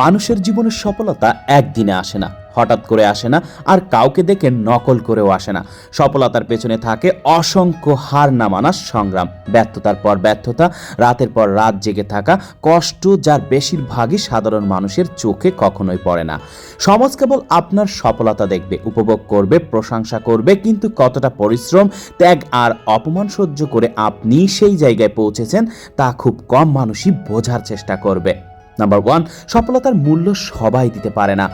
মানুষের জীবনের সফলতা একদিনে আসে না, হঠাৎ করে আসে না, আর কাউকে দেখে নকল করেও আসে না। সফলতার পেছনে থাকে অসংখ্য হার না মানার সংগ্রাম। ব্যর্থতার পর ব্যর্থতা, রাতের পর রাত জেগে থাকা কষ্ট যার বেশিরভাগই সাধারণ মানুষের চোখে কখনোই পড়ে না। সমাজ কেবল আপনার সফলতা দেখবে, উপভোগ করবে, প্রশংসা করবে, কিন্তু কতটা পরিশ্রম, ত্যাগ আর অপমান সহ্য করে আপনি সেই জায়গায় পৌঁছেছেন, তা খুব কম মানুষই বোঝার চেষ্টা করবে। নাম্বার ওয়ান সফলতার মূল্য সবাই দিতে পারে না।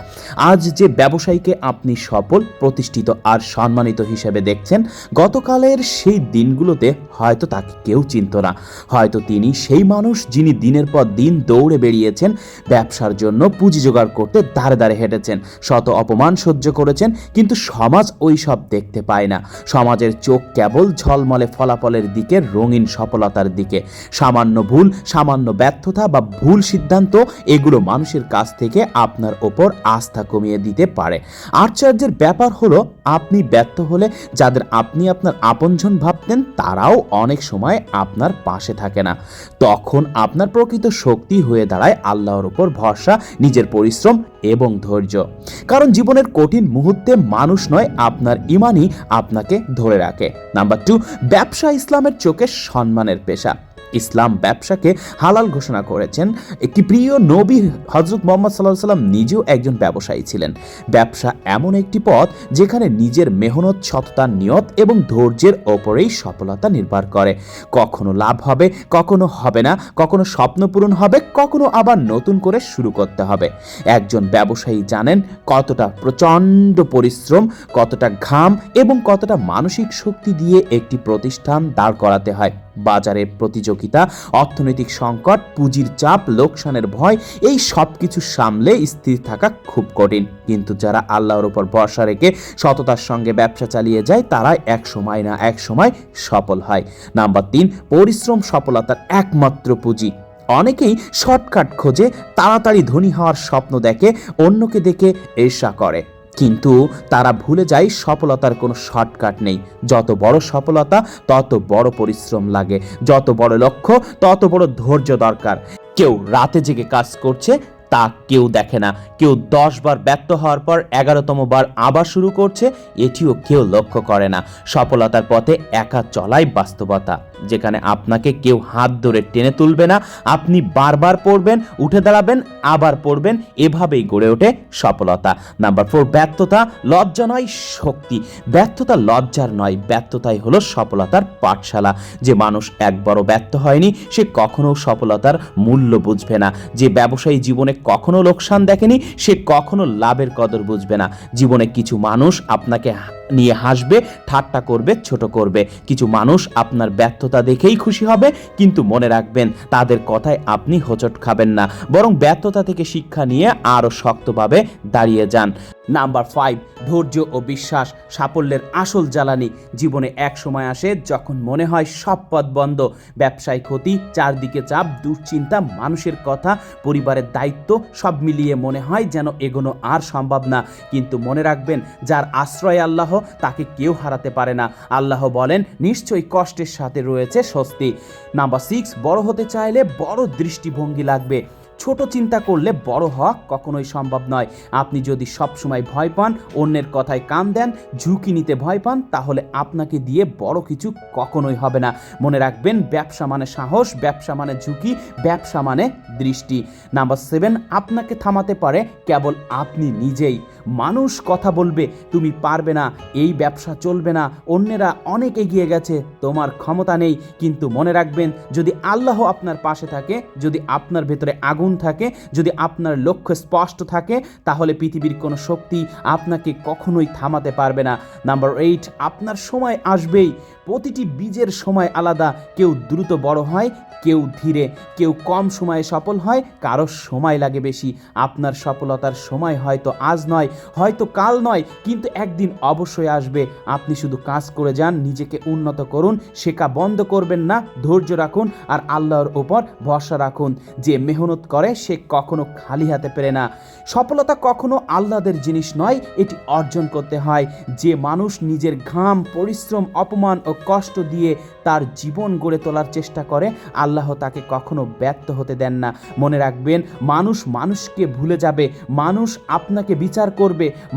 আজ যে ব্যবসায়ীকে আপনি সফল, প্রতিষ্ঠিত আর সম্মানিত হিসেবে দেখছেন, গতকালের সেই দিনগুলোতে হয়তো তাকে কেউ চিনত না। হয়তো তিনি সেই মানুষ যিনি দিনের পর দিন দৌড়ে বেরিয়েছেন ব্যবসার জন্য পুঁজি জোগাড় করতে দাঁড়ে দাঁড়ে হেঁটেছেন। শত অপমান সহ্য করেছেন, কিন্তু সমাজ ওই সব দেখতে পায় না। সমাজের চোখ কেবল ঝলমলে ফলাফলের দিকে, রঙিন সফলতার দিকে। সামান্য ভুল, সামান্য ব্যর্থতা বা ভুল সিদ্ধান্ত এগুলো মানুষের কাছ থেকে আপনার ওপর আস্থা কমিয়ে দিতে পারে। আশ্চর্যের ব্যাপার হলো, আপনি ব্যর্থ হলে যাদের আপনি আপনার আপনজন ভাবতেন, তারাও অনেক সময় আপনার পাশে থাকে না। তখন আপনার প্রকৃত শক্তি হয়ে দাঁড়ায় আল্লাহর উপর ভরসা, নিজের পরিশ্রম এবং ধৈর্য। কারণ জীবনের কঠিন মুহূর্তে মানুষ নয়, আপনার ইমানই আপনাকে ধরে রাখে। নাম্বার টু ব্যবসা ইসলামের চোখে সম্মানের পেশা। ইসলাম ব্যবসাকে হালাল ঘোষণা করেছেন। একটি প্রিয় নবী হজরত মোহাম্মদ সাল্লাহ সাল্লাম নিজেও একজন ব্যবসায়ী ছিলেন। ব্যবসা এমন একটি পথ যেখানে নিজের মেহনত, সততা, নিয়ত এবং ধৈর্যের ওপরেই সফলতা নির্ভর করে। কখনো লাভ হবে, কখনো হবে না, কখনো স্বপ্ন পূরণ হবে, কখনো আবার নতুন করে শুরু করতে হবে। একজন ব্যবসায়ী জানেন কতটা প্রচণ্ড পরিশ্রম, কতটা ঘাম এবং কতটা মানসিক শক্তি দিয়ে একটি প্রতিষ্ঠান দাঁড় করাতে হয়। বাজারের প্রতিযোগিতা, অর্থনৈতিক সংকট, পুঁজির চাপ, লোকসানের ভয়, এই সব কিছু সামলে স্থির থাকা খুব কঠিন। কিন্তু যারা আল্লাহর উপর ভরসা রেখে সততার সঙ্গে ব্যবসা চালিয়ে যায়, তারা এক সময় না এক সময় সফল হয়। নাম্বার তিন, পরিশ্রম, সফলতার একমাত্র পুঁজি। অনেকেই শর্টকাট খোঁজে, তাড়াতাড়ি ধনী হওয়ার স্বপ্ন দেখে, অন্যকে দেখে ঈর্ষা করে। কিন্তু তারা ভুলে যায় সফলতার কোনো শর্টকাট নেই। যত বড় সফলতা, তত বড় পরিশ্রম লাগে। যত বড় লক্ষ্য, তত বড় ধৈর্য দরকার। কেউ রাতে জেগে কাজ করছে তা কেউ দেখে না। কেউ দশ বার ব্যর্থ হওয়ার পর এগারোতম বার আবার শুরু করছে, এটিও কেউ লক্ষ্য করে না। সফলতার পথে একা চলাই বাস্তবতা, যেখানে আপনাকে কেউ হাত ধরে টেনে তুলবে না। আপনি বারবার পড়বেন, উঠে দাঁড়াবেন, আবার পড়বেন, এভাবেই গড়ে ওঠে সফলতা। নাম্বার ফোর, ব্যর্থতা লজ্জা নয়, শক্তি। ব্যর্থতা লজ্জার নয়, ব্যর্থতাই হলো সফলতার পাঠশালা। যে মানুষ একবারও ব্যর্থ হয়নি, সে কখনো সফলতার মূল্য বুঝবে না। যে ব্যবসায়ী জীবনে কখনো লোকসান দেখেনি সে কখনো লাভের কদর বুঝবে না। জীবনে কিছু মানুষ আপনাকে নিয়ে হাসবে, ঠাট্টা করবে, ছোট করবে। কিছু মানুষ আপনার ব্যর্থতা দেখেই খুশি হবে, কিন্তু মনে রাখবেন, তাদের কথায় আপনি হোঁচট খাবেন না। বরং ব্যর্থতা থেকে শিক্ষা নিয়ে আরও শক্তভাবে দাঁড়িয়ে যান। নাম্বার ফাইভ ধৈর্য ও বিশ্বাস। সাফল্যের আসল জ্বালানি। জীবনে এক সময় আসে যখন মনে হয় সব পথ বন্ধ। ব্যবসায় ক্ষতি, চারদিকে চাপ, দুশ্চিন্তা, মানুষের কথা, পরিবারের দায়িত্ব, সব মিলিয়ে মনে হয় যেন এগোনো আর সম্ভব না। কিন্তু মনে রাখবেন, যার আশ্রয় আল্লাহ তাকে কেউ হারাতে পারে না। আল্লাহ বলেন, নিশ্চয়ই কষ্টের সাথে রয়েছে স্বস্তি। নাম্বার সিক্স বড় হতে চাইলে বড় দৃষ্টিভঙ্গি লাগবে। ছোট চিন্তা করলে বড় হওয়া কখনোই সম্ভব নয়। আপনি যদি সবসময় ভয় পান, অন্যের কথায় কান দেন, ঝুঁকি নিতে ভয় পান, তাহলে আপনাকে দিয়ে বড় কিছু কখনোই হবে না। মনে রাখবেন, ব্যবসা মানে সাহস, ব্যবসা মানে ঝুঁকি, ব্যবসা মানে দৃষ্টি। নাম্বার সেভেন আপনাকে থামাতে পারে কেবল আপনি নিজেই। মানুষ কথা বলবে, তুমি পারবে না, এই ব্যবসা চলবে না, অন্যেরা অনেক এগিয়ে গেছে, তোমার ক্ষমতা নেই। কিন্তু মনে রাখবেন, যদি আল্লাহ আপনার পাশে থাকে, যদি আপনার ভেতরে আগুন থাকে, যদি আপনার লক্ষ্য স্পষ্ট থাকে, তাহলে পৃথিবীর কোনো শক্তি আপনাকে কখনোই থামাতে পারবে না। নাম্বার এইট আপনার সময় আসবেই। প্রতিটি বীজের সময় আলাদা। কেউ দ্রুত বড় হয়, কেউ ধীরে। কেউ কম সময়ে সফল হয়, কারও সময় লাগে বেশি। আপনার সফলতার সময় হয়তো আজ নয় হয়তো কাল নয়, কিন্তু একদিন অবশ্যই আসবে। আপনি শুধু কাজ করে যান, নিজেকে উন্নত করুন, শেখা বন্ধ করবেন না, ধৈর্য রাখুন আর আল্লাহর ওপর ভরসা রাখুন। যে মেহনত করে, সে কখনো খালি হাতে পেরে না। সফলতা কখনো আল্লাহদের জিনিস নয়, এটি অর্জন করতে হয়। যে মানুষ নিজের ঘাম, পরিশ্রম, অপমান ও কষ্ট দিয়ে তার জীবন গড়ে তোলার চেষ্টা করে, আল্লাহ তাকে কখনো ব্যর্থ হতে দেন না। মনে রাখবেন, মানুষ মানুষকে ভুলে যাবে। মানুষ আপনাকে বিচার করবে।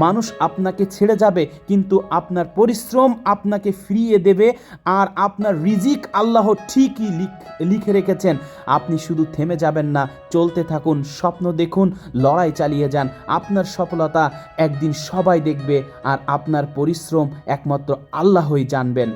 মানুষ আপনাকে ছেড়ে যাবে, কিন্তু আপনার পরিশ্রম আপনাকে ফিরিয়ে দেবে আর আপনার রিজিক আল্লাহ ঠিকই লিখে রেখেছেন। আপনি শুধু থেমে যাবেন না, চলতে থাকুন, স্বপ্ন দেখুন, লড়াই চালিয়ে যান। আপনার সফলতা একদিন সবাই দেখবে আর আপনার পরিশ্রম একমাত্র আল্লাহই জানবেন।